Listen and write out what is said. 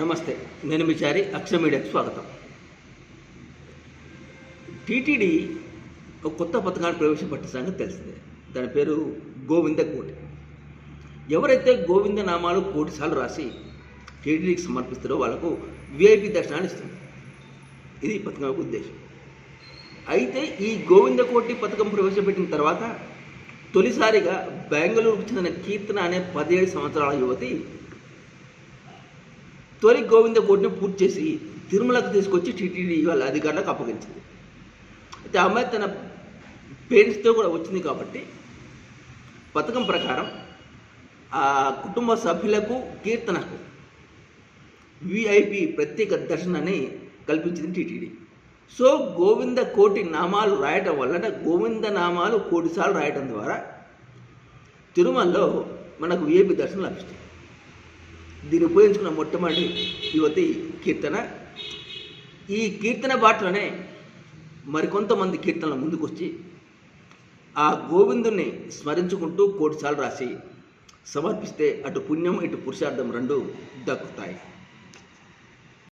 నమస్తే నేను మిచారి అక్ష మీడియాకు స్వాగతం. టీటీడీ ఒక కొత్త పథకాన్ని ప్రవేశపెట్టిన సంగతి తెలిసిందే. దాని పేరు గోవింద కోటి. ఎవరైతే గోవింద నామాలు కోటిసార్లు రాసి టీటీడీకి సమర్పిస్తారో వాళ్ళకు విఐపి దర్శనాన్ని ఇస్తుంది. ఇది ఈ పథకం యొక్క ఉద్దేశం. అయితే ఈ గోవింద కోటి పథకం ప్రవేశపెట్టిన తర్వాత తొలిసారిగా బెంగళూరుకు చెందిన కీర్తన అనే పదిహేడు సంవత్సరాల యువతి తొలి గోవింద కోటిని పూర్తి చేసి తిరుమలకు తీసుకొచ్చి టీటీడీ వాళ్ళ అధికారులకు అప్పగించింది. అయితే అమ్మాయి తన పేరెంట్స్తో కూడా వచ్చింది కాబట్టి పథకం ప్రకారం ఆ కుటుంబ సభ్యులకు కీర్తనకు విఐపి ప్రత్యేక దర్శనాన్ని కల్పించింది టీటీడీ. సో గోవింద కోటి నామాలు రాయటం వలన గోవింద నామాలు కోటిసార్లు రాయటం ద్వారా తిరుమలలో మనకు విఐపి దర్శనం లభిస్తుంది. దీన్ని ఉపయోగించుకున్న మొట్టమొదటి యువతి కీర్తన. ఈ కీర్తన బాటలోనే మరికొంతమంది కీర్తనలు ముందుకొచ్చి ఆ గోవిందుని స్మరించుకుంటూ కోటిసార్లు రాసి సమర్పిస్తే అటు పుణ్యం ఇటు పురుషార్థం రెండు దక్కుతాయి.